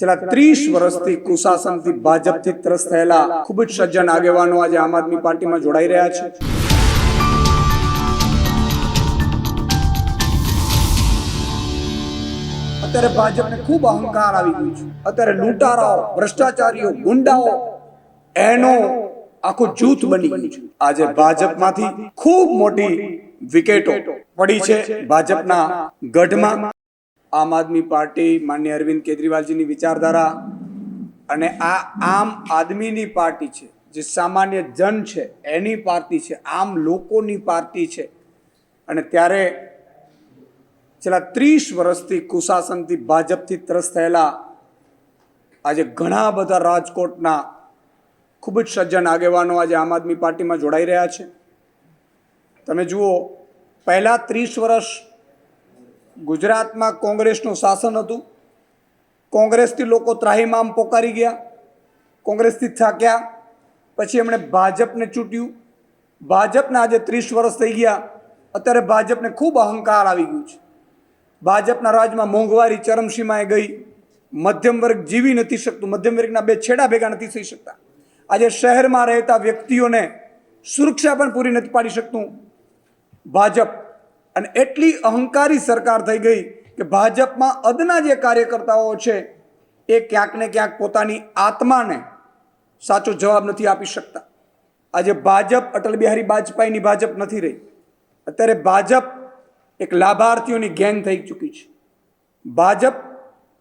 છેલ્લા ત્રીસ વર્ષથી કુશાસનથી ભાજપથી ત્રસ્ત થયેલા ખૂબ જ સજ્જન આગેવાનો આજે આમ આદમી પાર્ટીમાં જોડાઈ રહ્યા છે. અત્યારે ભાજપને ખૂબ અહંકાર આવી ગયું છે. અત્યારે લૂંટારાઓ, ભ્રષ્ટાચારીઓ, ગુંડાઓ, એનો આખું જૂથ બની ગયું છે. આજે ભાજપમાંથી ખૂબ મોટી વિકેટો પડી છે ભાજપના ગઢમાં. આમ આદમી પાર્ટી માન્ય અરવિંદ કેજરીવાલજીની વિચારધારા અને આ આમ આદમીની પાર્ટી છે, જે સામાન્ય જન છે, એની પાર્ટી છે, આમ લોકોની પાર્ટી છે. અને ત્યારે છેલ્લા ત્રીસ વર્ષથી કુશાસનથી ભાજપથી ત્રસ્ત થયેલા આજે ઘણા બધા રાજકોટના ખૂબ જ સજ્જન આગેવાનો આજે આમ આદમી પાર્ટીમાં જોડાઈ રહ્યા છે. તમે જુઓ, પહેલાં ત્રીસ વર્ષ ગુજરાતમાં કોંગ્રેસનું શાસન હતું. કોંગ્રેસથી લોકો ત્રાહીમામ પોકારી ગયા. કોંગ્રેસથી થાક્યા. પછી એમણે ભાજપને ચૂંટ્યું. ભાજપના આજે ત્રીસ વર્ષ થઈ ગયા. અત્યારે ભાજપને ખૂબ અહંકાર આવી ગયું છે. ભાજપના રાજમાં મોંઘવારી, ચરમસીમાએ ગઈ. મધ્યમ વર્ગ જીવી નથી શકતું. મધ્યમ વર્ગના બે છેડા ભેગા નથી થઈ શકતા. આજે શહેરમાં રહેતા વ્યક્તિઓને સુરક્ષા પણ પૂરી નથી પાડી શકતું. ભાજપ અને એટલી અહંકારી સરકાર થઈ ગઈ કે ભાજપમાં અદના જે કાર્યકર્તાઓ છે, એ ક્યાંક ને ક્યાંક પોતાની આત્માને સાચો જવાબ નથી આપી શકતા. આજે ભાજપ અટલ બિહારી વાજપેયીની ભાજપ નથી રહી. અત્યારે ભાજપ એક લાભાર્થીઓની ગેંગ થઈ ચૂકી છે. ભાજપ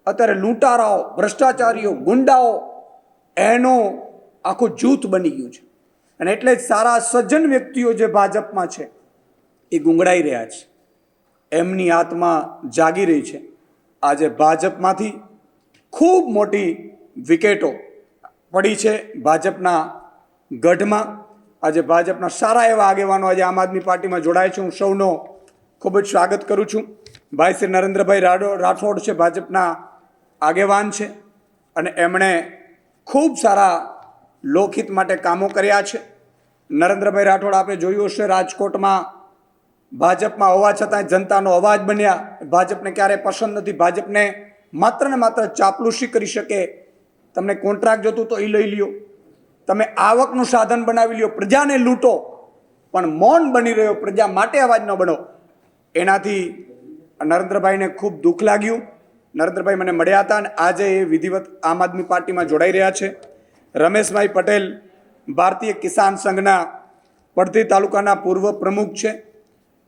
અત્યારે લૂંટારાઓ, ભ્રષ્ટાચારીઓ, ગુંડાઓ, એનો આખું જૂથ બની ગયું છે. અને એટલે જ સારા સજ્જન વ્યક્તિઓ જે ભાજપમાં છે એ ગુંગળાઈ રહ્યા છે. એમની આત્મા જાગી રહી છે. આજે ભાજપમાંથી ખૂબ મોટી વિકેટો પડી છે ભાજપના ગઢમાં. આજે ભાજપના સારા એવા આગેવાનો આજે આમ આદમી પાર્ટીમાં જોડાય છે. હું સૌનો ખૂબ જ સ્વાગત કરું છું. ભાઈ શ્રી નરેન્દ્રભાઈ રાડો રાઠોડ છે ભાજપના આગેવાન છે અને એમણે ખૂબ સારા લોકહિત માટે કામો કર્યા છે. નરેન્દ્રભાઈ રાઠોડ આપણે જોયું હશે રાજકોટમાં ભાજપમાં હોવા છતાં જનતાનો અવાજ બન્યા. ભાજપને ક્યારેય પસંદ નથી. ભાજપને માત્ર ને માત્ર ચાપલુસી કરી શકે. તમને કોન્ટ્રાક્ટ જોતું તો એ લઈ લ્યો. તમે આવકનું સાધન બનાવી લ્યો. પ્રજાને લૂંટો. પણ મૌન બની રહ્યો. પ્રજા માટે અવાજ ન બનો. એનાથી નરેન્દ્રભાઈને ખૂબ દુઃખ લાગ્યું. નરેન્દ્રભાઈ મને મળ્યા હતા અને આજે એ વિધિવત આમ આદમી પાર્ટીમાં જોડાઈ રહ્યા છે. રમેશભાઈ પટેલ ભારતીય કિસાન સંઘના પડતી તાલુકાના પૂર્વ પ્રમુખ છે.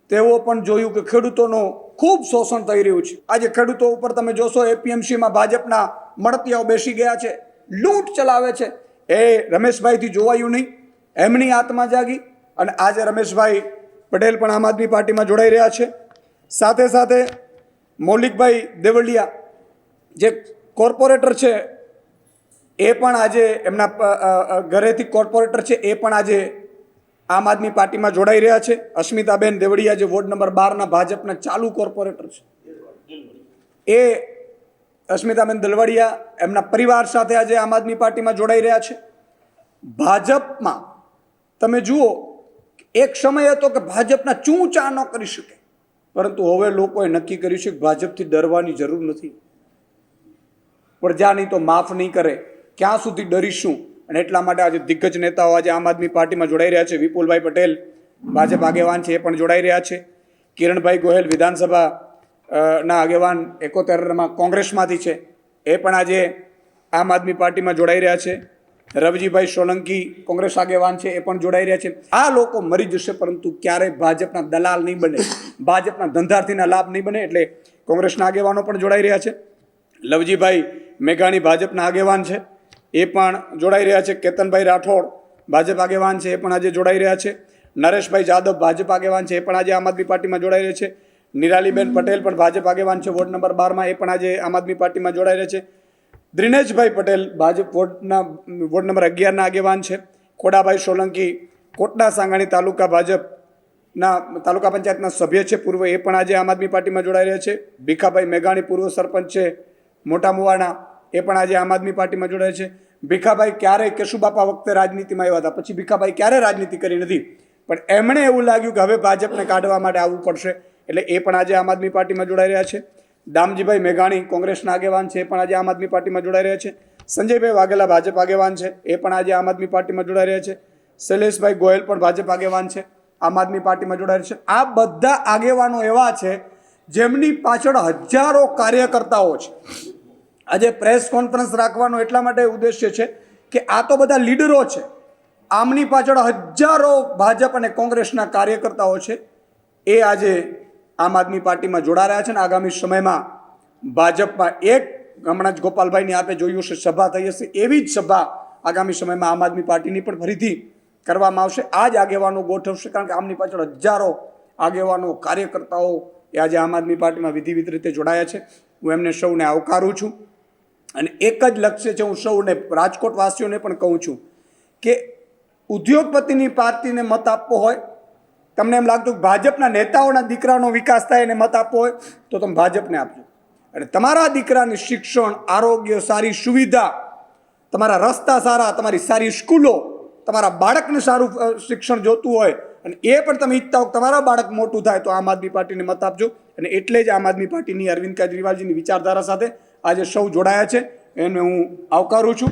તેઓ પણ જોયું કે ખેડૂતોનું ખૂબ શોષણ થઈ રહ્યું છે. આજે ખેડૂતો ઉપર તમે જોશો, એપીએમસીમાં ભાજપના મળતિયાઓ બેસી ગયા છે, લૂંટ ચલાવે છે. એ રમેશભાઈથી જોવાયું નહીં, એમની આત્મા જાગી અને આજે રમેશભાઈ પટેલ પણ આમ આદમી પાર્ટીમાં જોડાઈ રહ્યા છે. સાથે સાથે મૌલિકભાઈ દેવળિયા, જે કોર્પોરેટર છે, એ પણ આજે એમના ઘરેથી કોર્પોરેટર છે, એ પણ આજે આમ આદમી પાર્ટીમાં જોડાઈ રહ્યા છે. અસ્મિતાબેન દેવડિયા જે વોર્ડ નંબર બારના ભાજપના ચાલુ કોર્પોરેટર છે. એ અસ્મિતાબેન દલવડિયા એમના પરિવાર સાથે આજે આમ આદમી પાર્ટીમાં જોડાઈ રહ્યા છે. ભાજપમાં તમે જુઓ, એક સમય હતો કે ભાજપના ચૂં ચા ન કરી શકે. પરંતુ હવે લોકોએ નક્કી કર્યું છે કે ભાજપથી ડરવાની જરૂર નથી. પ્રજાની તો માફ નહીં કરે. ક્યાં સુધી ડરીશું? અને એટલા માટે આજે દિગ્ગજ નેતાઓ આજે આમ આદમી પાર્ટીમાં જોડાઈ રહ્યા છે. વિપુલભાઈ પટેલ ભાજપ આગેવાન છે એ પણ જોડાઈ રહ્યા છે. કિરણભાઈ ગોહેલ વિધાનસભા ના આગેવાન એકોતેરમાં કોંગ્રેસમાંથી છે. એ પણ આજે આમ આદમી પાર્ટીમાં જોડાઈ રહ્યા છે. રવજીભાઈ સોલંકી કોંગ્રેસ આગેવાન છે, એ પણ જોડાઈ રહ્યા છે. આ લોકો મરી જશે પરંતુ ક્યારેય ભાજપના દલાલ નહીં બને. ભાજપના ધંધાર્થીના લાભ નહીં બને એટલે કોંગ્રેસના આગેવાનો પણ જોડાઈ રહ્યા છે. લવજીભાઈ મેઘાણી ભાજપના આગેવાન છે. એ પણ જોડાઈ રહ્યા છે. કેતનભાઈ રાઠોડ ભાજપ આગેવાન છે, એ પણ આજે જોડાઈ રહ્યા છે. નરેશભાઈ જાદવ ભાજપ આગેવાન છે, એ પણ આજે આમ આદમી પાર્ટીમાં જોડાઈ રહ્યા છે. નિરાલીબેન પટેલ પણ ભાજપ આગેવાન છે, વોર્ડ નંબર બારમાં, એ પણ આજે આમ આદમી પાર્ટીમાં જોડાઈ રહ્યા છે. દ્રિનેશભાઈ પટેલ ભાજપ વોર્ડના, વોર્ડ નંબર અગિયારના આગેવાન છે. ખોડાભાઈ સોલંકી કોટડા સાંગાણી તાલુકા ભાજપના, તાલુકા પંચાયતના સભ્ય છે, પૂર્વ એ પણ આજે આમ આદમી પાર્ટીમાં જોડાઈ રહ્યા છે. ભીખાભાઈ મેઘાણી પૂર્વ સરપંચ છે. મોટા મુવાણા એ પણ આજે આમ આદમી પાર્ટીમાં જોડાય છે. ભીખાભાઈ ક્યારેય કેશુબાપા વખતે રાજનીતિમાં આવ્યા હતા. પછી ભીખાભાઈ ક્યારે રાજનીતિ કરી નથી? પણ એમણે એવું લાગ્યું કે હવે ભાજપને કાઢવા માટે આવવું પડશે. એટલે એ પણ આજે આમ આદમી પાર્ટીમાં જોડાઈ રહ્યા છે. દામજીભાઈ મેઘાણી કોંગ્રેસના આગેવાન છે, એ પણ આજે આમ આદમી પાર્ટીમાં જોડાઈ રહ્યા છે. સંજયભાઈ વાઘેલા ભાજપ આગેવાન છે, એ પણ આજે આમ આદમી પાર્ટીમાં જોડાઈ રહ્યા છે. શૈલેષભાઈ ગોયલ પણ ભાજપ આગેવાન છે, આમ આદમી પાર્ટીમાં જોડાયેલ છે. આ બધા આગેવાનો એવા છે, જેમની પાછળ હજારો કાર્યકર્તાઓ છે. આજે પ્રેસ કોન્ફરન્સ રાખવાનો એટલા માટે ઉદ્દેશ્ય છે કે આ તો બધા લીડરો છે. આમની પાછળ હજારો ભાજપ અને કોંગ્રેસના કાર્યકર્તાઓ છે. એ આજે આમ આદમી પાર્ટીમાં જોડા રહ્યા છે ને આગામી સમયમાં ભાજપમાં એક હમણાં જ ગોપાલભાઈની આપે જોયું છે સભા થઈ હશે, એવી જ સભા આગામી સમયમાં આમ આદમી પાર્ટીની પણ ફરીથી કરવામાં આવશે. આ જ આગેવાનો ગોઠવશે કારણ કે આમની પાછળ હજારો આગેવાનો, કાર્યકર્તાઓ એ આજે આમ આદમી પાર્ટીમાં વિધિવિધ રીતે જોડાયા છે. હું એમને સૌને આવકારું છું. અને એક જ લક્ષ્ય છે હું સૌને, રાજકોટવાસીઓને પણ કહું છું કે ઉદ્યોગપતિની પાર્ટીને મત આપવો હોય, તમને એમ લાગતું કે ભાજપના નેતાઓના દીકરાનો વિકાસ થાય એને મત આપવો હોય, તો તમે ભાજપને આપજો. અને તમારા દીકરાને શિક્ષણ, આરોગ્ય, સારી સુવિધા, તમારા રસ્તા સારા, તમારી સારી સ્કૂલો, તમારા બાળકને સારું શિક્ષણ જોતું હોય અને એ પણ તમે ઈચ્છતા હો તમારા બાળક મોટું થાય, તો આમ આદમી પાર્ટીને મત આપજો. અને એટલે જ આમ આદમી પાર્ટીની અરવિંદ કેજરીવાલજીની વિચારધારા સાથે આજે સૌ જોડાયા છે. એને હું આવકારું છું.